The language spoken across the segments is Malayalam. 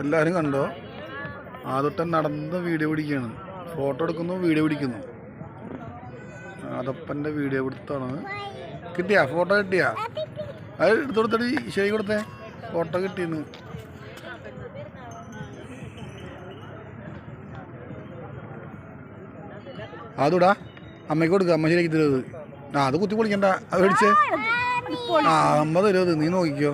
എല്ലാവരും കണ്ടോ? ആദ്യത്തെ നടന്ന് വീഡിയോ പിടിക്കുകയാണ് ഫോട്ടോ എടുക്കുന്നു വീഡിയോ പിടിക്കുന്നു. അതപ്പന്റെ വീഡിയോ പിടുത്താണ്. കിട്ടിയാ? ഫോട്ടോ കിട്ടിയാ? അത് എടുത്തു കൊടുത്തടി ശരി കൊടുത്തേ. ഫോട്ടോ കിട്ടിയെന്ന്. അതുടാ. അമ്മയ്ക്ക് കൊടുക്കുക അമ്മ ശരിയാക്കി തരുന്നത് ആ അത് കുത്തി പൊളിക്കണ്ട. അത് മേടിച്ചേ. ആ അമ്മ തരുന്നത് നീ നോക്കിക്കോ.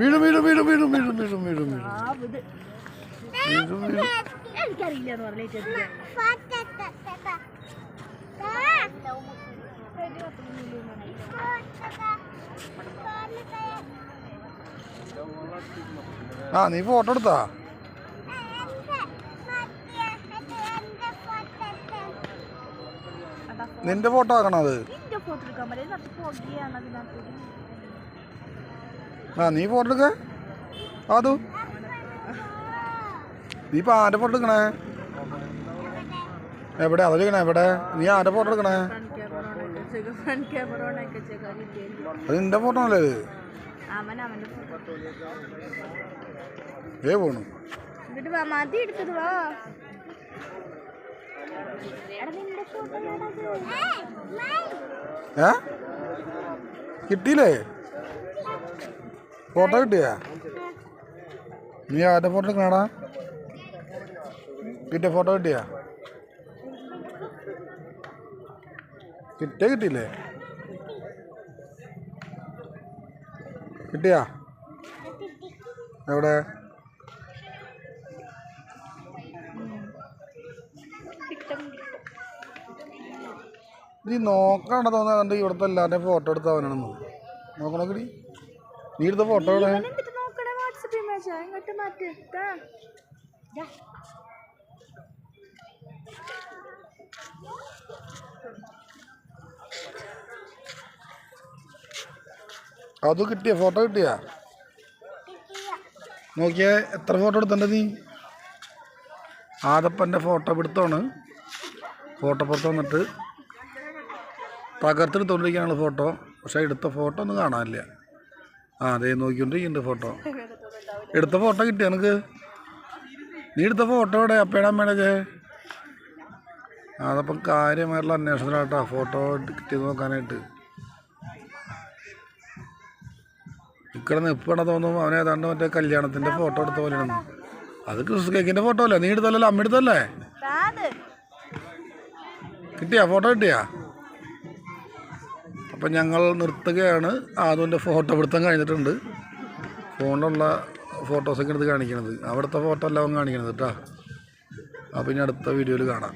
വീഴും വീഴും വീഴും വീഴും എനിക്കറിയില്ല എന്ന് പറഞ്ഞിട്ട് ആ നീ ഫോട്ടോ എടുത്താ? നിന്റെ ഫോട്ടോ ആക്കണത് ഫോട്ടോ എടുക്കാൻ പറ്റില്ല. ആ നീ ഫോട്ടോ എടുക്ക. അതു നീ ഇപ്പൊ ആരുടെ ഫോട്ടോ എടുക്കണേ? എവിടെ? അതോ ചോദിക്കണേ എവിടെ? നീ ആരുടെ ഫോട്ടോ എടുക്കണേ? അത് നിന്റെ ഫോട്ടോ അല്ലേ ഏ പോണു. ഏ? കിട്ടിയില്ലേ? ഫോട്ടോ കിട്ടിയാ? നീ ആരുടെ ഫോട്ടോ എടുക്കണടാ? കിട്ടിയ ഫോട്ടോ കിട്ടിയാ? കിട്ടിയ കിട്ടിയില്ലേ? കിട്ടിയാ? എവിടെ? നീ നോക്കണ്ട തോന്നുന്നുണ്ട് ഇവിടുത്തെ എല്ലാവരുടെയും ഫോട്ടോ എടുത്തവനാണെന്ന് നോക്കണോക്കടി. നീ എടുത്ത ഫോട്ടോ ഇങ്ങോട്ട് മാറ്റി. അത് കിട്ടിയ? ഫോട്ടോ കിട്ടിയ? നോക്കിയേ എത്ര ഫോട്ടോ എടുത്തണ്ട നീ? ആദപ്പന്റെ ഫോട്ടോ പിടുത്തമാണ്. ഫോട്ടോ പുറത്ത് വന്നിട്ട് തകർത്തെടുത്തോണ്ടിരിക്കുകയാണ് ഫോട്ടോ പക്ഷേ എടുത്ത ഫോട്ടോ ഒന്നും കാണാനില്ല. ആ അതെ നോക്കിക്കൊണ്ടിരിക്കുന്നുണ്ട് ഫോട്ടോ എടുത്ത ഫോട്ടോ കിട്ടിയ എനിക്ക് നീ എടുത്ത ഫോട്ടോ എവിടെ? അപ്പയുടെ അമ്മയുടെ ചേ. അതപ്പം കാര്യമായിട്ടുള്ള അന്വേഷണത്തിലാട്ടോ ഫോട്ടോ കിട്ടിയത് നോക്കാനായിട്ട്. ഇക്കടെ നിപ്പണ തോന്നും അവനെ ഏതാണ്ട് മറ്റേ കല്യാണത്തിന്റെ ഫോട്ടോ എടുത്ത പോലെയാണ്. അത് ക്രിസ് കേക്കിന്റെ ഫോട്ടോ അല്ലേ? നീ എടുത്തല്ലോ അമ്മ എടുത്തല്ലേ. കിട്ടിയാ? ഫോട്ടോ കിട്ടിയാ? അപ്പം ഞങ്ങൾ നിർത്തുകയാണ്. ആദുവിന്റെ ഫോട്ടോ പിടുത്തം കഴിഞ്ഞിട്ടുണ്ട്. ഫോണിലുള്ള ഫോട്ടോസൊക്കെ എടുത്ത് കാണിക്കണത്. അവിടുത്തെ ഫോട്ടോ എല്ലാം കാണിക്കണത് കേട്ടോ. അപ്പം ഇനി അടുത്ത വീഡിയോയിൽ കാണാം.